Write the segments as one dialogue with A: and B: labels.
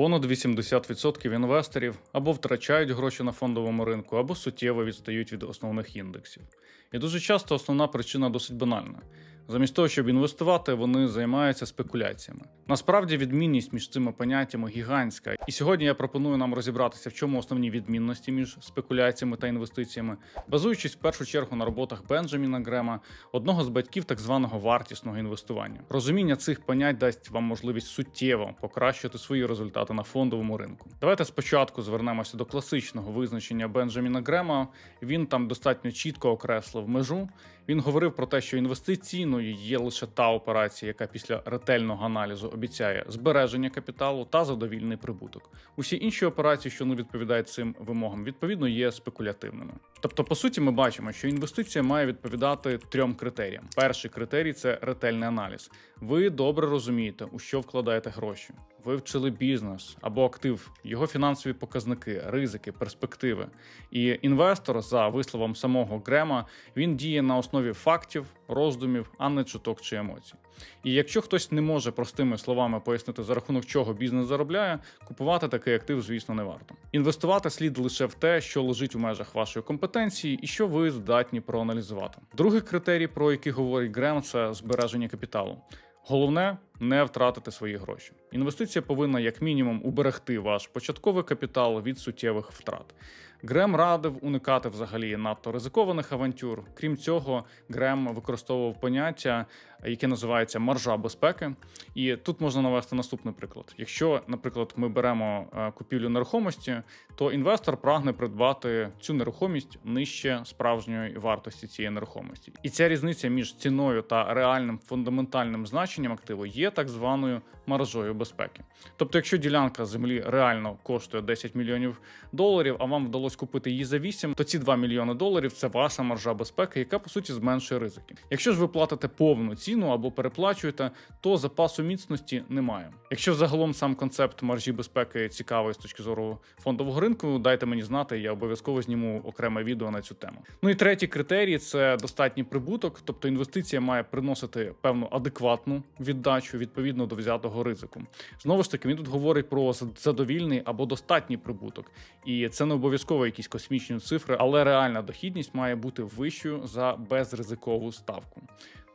A: Понад 80% інвесторів або втрачають гроші на фондовому ринку, або суттєво відстають від основних індексів. І дуже часто основна причина досить банальна. Замість того, щоб інвестувати, вони займаються спекуляціями. Насправді відмінність між цими поняттями гігантська. І сьогодні я пропоную нам розібратися, в чому основні відмінності між спекуляціями та інвестиціями, базуючись в першу чергу на роботах Бенджаміна Грема, одного з батьків так званого вартісного інвестування. Розуміння цих понять дасть вам можливість суттєво покращити свої результати на фондовому ринку. Давайте спочатку звернемося до класичного визначення Бенджаміна Грема. Він там достатньо чітко окреслив межу. Він говорив про те, що інвестиційною є лише та операція, яка після ретельного аналізу обіцяє збереження капіталу та задовільний прибуток. Усі інші операції, що не відповідають цим вимогам, відповідно є спекулятивними. Тобто, по суті, ми бачимо, що інвестиція має відповідати трьом критеріям. Перший критерій це ретельний аналіз. Ви добре розумієте, у що вкладаєте гроші. Ви вчили бізнес або актив, його фінансові показники, ризики, перспективи. І інвестор, за висловом самого Грема, він діє на основі фактів, роздумів, а не чуток чи емоцій. І якщо хтось не може простими словами пояснити, за рахунок чого бізнес заробляє, купувати такий актив, звісно, не варто. Інвестувати слід лише в те, що лежить у межах вашої компетенції, і що ви здатні проаналізувати. Другий критерій, про який говорить Грем, це збереження капіталу. Головне не втратити свої гроші. Інвестиція повинна як мінімум уберегти ваш початковий капітал від суттєвих втрат. Грем радив уникати взагалі надто ризикованих авантюр. Крім цього, Грем використовував поняття, яке називається маржа безпеки. І тут можна навести наступний приклад. Якщо, наприклад, ми беремо е, купівлю нерухомості, то інвестор прагне придбати цю нерухомість нижче справжньої вартості цієї нерухомості. І ця різниця між ціною та реальним фундаментальним значенням активу є так званою маржою безпеки. Тобто, якщо ділянка землі реально коштує 10 мільйонів доларів, а вам вдалося купити її за 8, то ці 2 мільйони доларів це ваша маржа безпеки, яка по суті зменшує ризики. Якщо ж ви платите повну ціну або переплачуєте, то запасу міцності немає. Якщо загалом сам концепт маржі безпеки цікавий з точки зору фондового ринку, дайте мені знати, я обов'язково зніму окреме відео на цю тему. Ну і третій критерій це достатній прибуток, тобто інвестиція має приносити певну адекватну віддачу відповідно до взятого ризику. Знову ж таки, він тут говорить про задовільний або достатній прибуток, і це не обов'язково якісь космічні цифри, але реальна дохідність має бути вищою за безризикову ставку.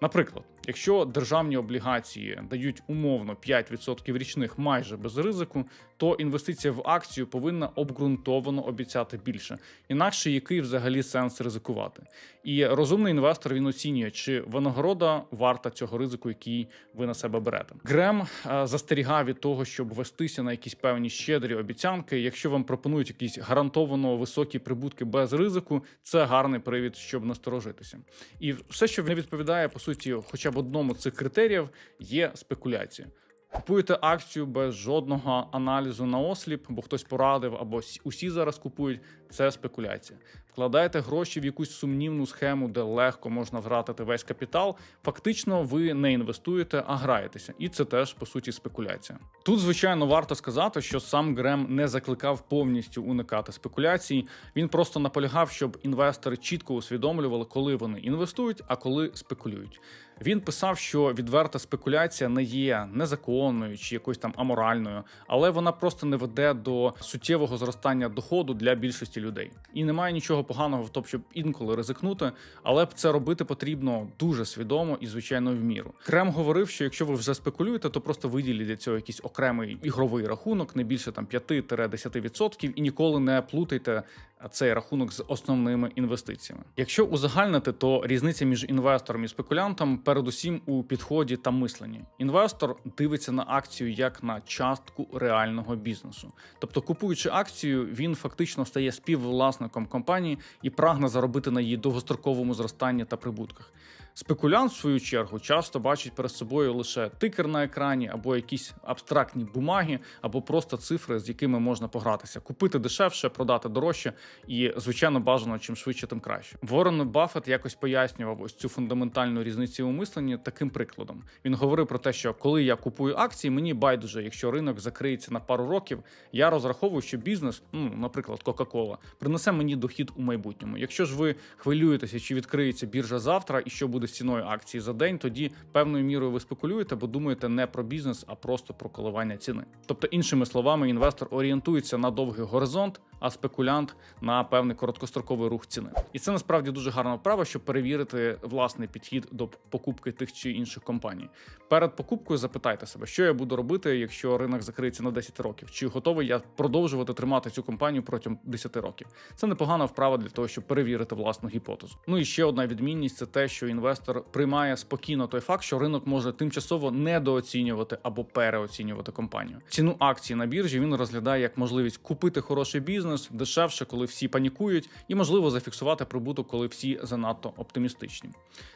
A: Наприклад, якщо державні облігації дають умовно 5% річних майже без ризику, то інвестиція в акцію повинна обґрунтовано обіцяти більше. Інакше який взагалі сенс ризикувати? І розумний інвестор він оцінює, чи винагорода варта цього ризику, який ви на себе берете. Грем е, застерігав від того, щоб вестися на якісь певні щедрі обіцянки. Якщо вам пропонують якісь гарантовано високі прибутки без ризику, це гарний привід, щоб насторожитися. І все, що не відповідає по суті, хоча б одному з цих критеріїв, є спекуляція. Купуєте акцію без жодного аналізу на осліп, бо хтось порадив, або усі зараз купують. Це спекуляція. Вкладаєте гроші в якусь сумнівну схему, де легко можна втратити весь капітал. Фактично, ви не інвестуєте, а граєтеся, і це теж по суті спекуляція. Тут, звичайно, варто сказати, що сам Грем не закликав повністю уникати спекуляцій. Він просто наполягав, щоб інвестори чітко усвідомлювали, коли вони інвестують, а коли спекулюють. Він писав, що відверта спекуляція не є незаконною чи якоюсь там аморальною, але вона просто не веде до суттєвого зростання доходу для більшості людей. І немає нічого поганого в тому, щоб інколи ризикнути, але це робити потрібно дуже свідомо і звичайно в міру. Крем говорив, що якщо ви вже спекулюєте, то просто виділіть для цього якийсь окремий ігровий рахунок, не більше там 5-10% і ніколи не плутайте цей рахунок з основними інвестиціями. Якщо узагальнити, то різниця між інвестором і спекулянтом передусім у підході та мисленні. Інвестор дивиться на акцію як на частку реального бізнесу. Тобто, купуючи акцію, він фактично стає співвласником компанії і прагне заробити на її довгостроковому зростанні та прибутках. Спекулянт, в свою чергу, часто бачить перед собою лише тикер на екрані, або якісь абстрактні бумаги, або просто цифри, з якими можна погратися, купити дешевше, продати дорожче, і звичайно бажано чим швидше, тим краще. Ворон Баффет якось пояснював ось цю фундаментальну різницю у мисленні таким прикладом. Він говорив про те, що коли я купую акції, мені байдуже, якщо ринок закриється на пару років, я розраховую, що бізнес, ну наприклад, Кока-Кола, принесе мені дохід у майбутньому. Якщо ж ви хвилюєтеся, чи відкриється біржа завтра і що буде буде ціною акції за день, тоді певною мірою ви спекулюєте, бо думаєте не про бізнес, а просто про коливання ціни. Тобто, іншими словами, інвестор орієнтується на довгий горизонт, а спекулянт на певний короткостроковий рух ціни. І це насправді дуже гарна вправа, щоб перевірити власний підхід до покупки тих чи інших компаній. Перед покупкою запитайте себе, що я буду робити, якщо ринок закриється на 10 років, чи готовий я продовжувати тримати цю компанію протягом 10 років. Це непогана вправа для того, щоб перевірити власну гіпотезу. Ну і ще одна відмінність це те, що інвестор приймає спокійно той факт, що ринок може тимчасово недооцінювати або переоцінювати компанію. Ціну акції на біржі він розглядає як можливість купити хороший бізнес дешевше, коли всі панікують, і можливо зафіксувати прибуток, коли всі занадто оптимістичні.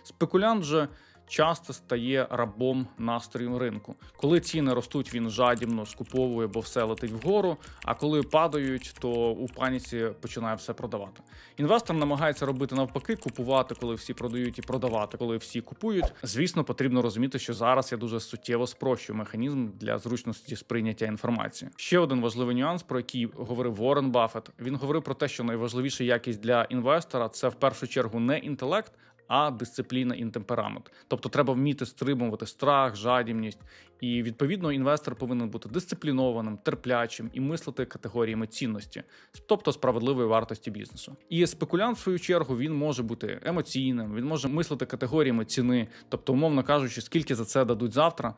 A: Спекулянт же. Часто стає рабом настроїв ринку. Коли ціни ростуть, він жадібно скуповує, бо все летить вгору. А коли падають, то у паніці починає все продавати. Інвестор намагається робити навпаки, купувати, коли всі продають, і продавати, коли всі купують. Звісно, потрібно розуміти, що зараз я дуже суттєво спрощую механізм для зручності сприйняття інформації. Ще один важливий нюанс, про який говорив Ворен Баффет. Він говорив про те, що найважливіша якість для інвестора це в першу чергу не інтелект а дисципліна і темперамент. Тобто треба вміти стримувати страх, жадібність. І відповідно інвестор повинен бути дисциплінованим, терплячим і мислити категоріями цінності, тобто справедливої вартості бізнесу. І спекулянт, в свою чергу, він може бути емоційним, він може мислити категоріями ціни, тобто, умовно кажучи, скільки за це дадуть завтра.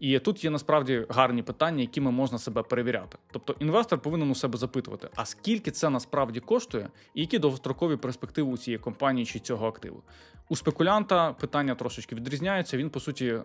A: І тут є насправді гарні питання, якими можна себе перевіряти. Тобто інвестор повинен у себе запитувати, а скільки це насправді коштує, і які довгострокові перспективи у цієї компанії чи цього активу. У спекулянта питання трошечки відрізняються. Він по суті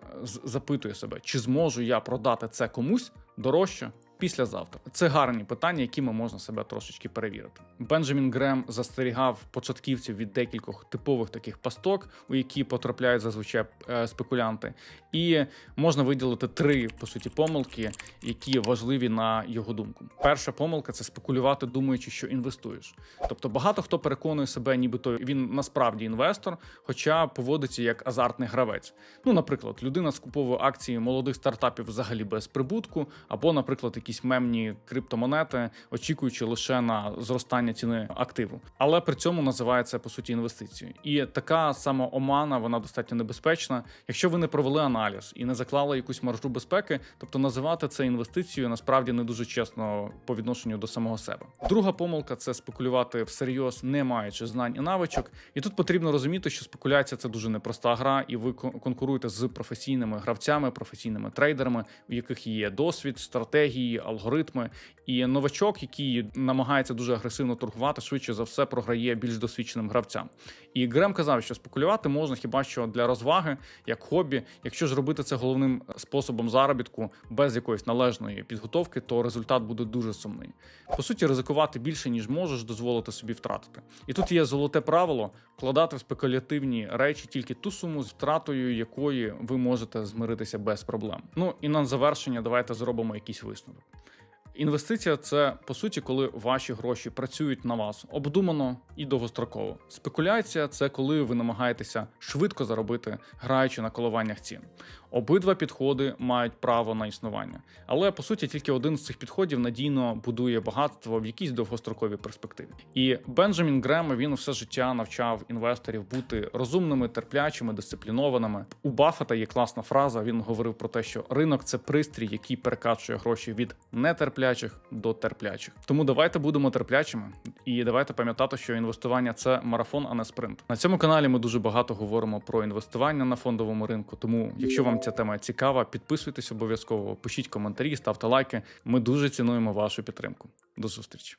A: запитує себе, чи зможу я продати це комусь дорожче післязавтра. Це гарні питання, якими можна себе трошечки перевірити. Бенджамін Грем застерігав початківців від декількох типових таких пасток, у які потрапляють зазвичай е, спекулянти, і можна виділити три по суті помилки, які важливі на його думку. Перша помилка це спекулювати, думаючи, що інвестуєш. Тобто багато хто переконує себе, нібито він насправді інвестор, хоча поводиться як азартний гравець. Ну, наприклад, людина скуповує акції молодих стартапів взагалі без прибутку, або, наприклад, якісь якісь мемні криптомонети, очікуючи лише на зростання ціни активу, але при цьому називає це по суті інвестицією. І така сама омана вона достатньо небезпечна. Якщо ви не провели аналіз і не заклали якусь маржу безпеки, тобто називати це інвестицією насправді не дуже чесно по відношенню до самого себе. Друга помилка це спекулювати всерйоз, не маючи знань і навичок. І тут потрібно розуміти, що спекуляція це дуже непроста гра, і ви конкуруєте з професійними гравцями, професійними трейдерами, у яких є досвід, стратегії, алгоритми. І новачок, який намагається дуже агресивно торгувати, швидше за все програє більш досвідченим гравцям. І Грем казав, що спекулювати можна хіба що для розваги, як хобі. Якщо ж робити це головним способом заробітку без якоїсь належної підготовки, то результат буде дуже сумний. По суті, ризикувати більше ніж можеш дозволити собі втратити. І тут є золоте правило вкладати в спекулятивні речі тільки ту суму з втратою, якої ви можете змиритися без проблем. Ну і на завершення, давайте зробимо якийсь висновок. Інвестиція це по суті, коли ваші гроші працюють на вас обдумано і довгостроково. Спекуляція це коли ви намагаєтеся швидко заробити, граючи на коливаннях цін. Обидва підходи мають право на існування, але по суті тільки один з цих підходів надійно будує багатство в якійсь довгостроковій перспективі. І Бенджамін Грем він все життя навчав інвесторів бути розумними, терплячими, дисциплінованими. У Баффета є класна фраза. Він говорив про те, що ринок це пристрій, який перекачує гроші від нетерплячих до терплячих. Тому давайте будемо терплячими і давайте пам'ятати, що інвестування це марафон, а не спринт. На цьому каналі ми дуже багато говоримо про інвестування на фондовому ринку. Тому, якщо вам ця тема цікава, підписуйтесь обов'язково, пишіть коментарі, ставте лайки. Ми дуже цінуємо вашу підтримку. До зустрічі.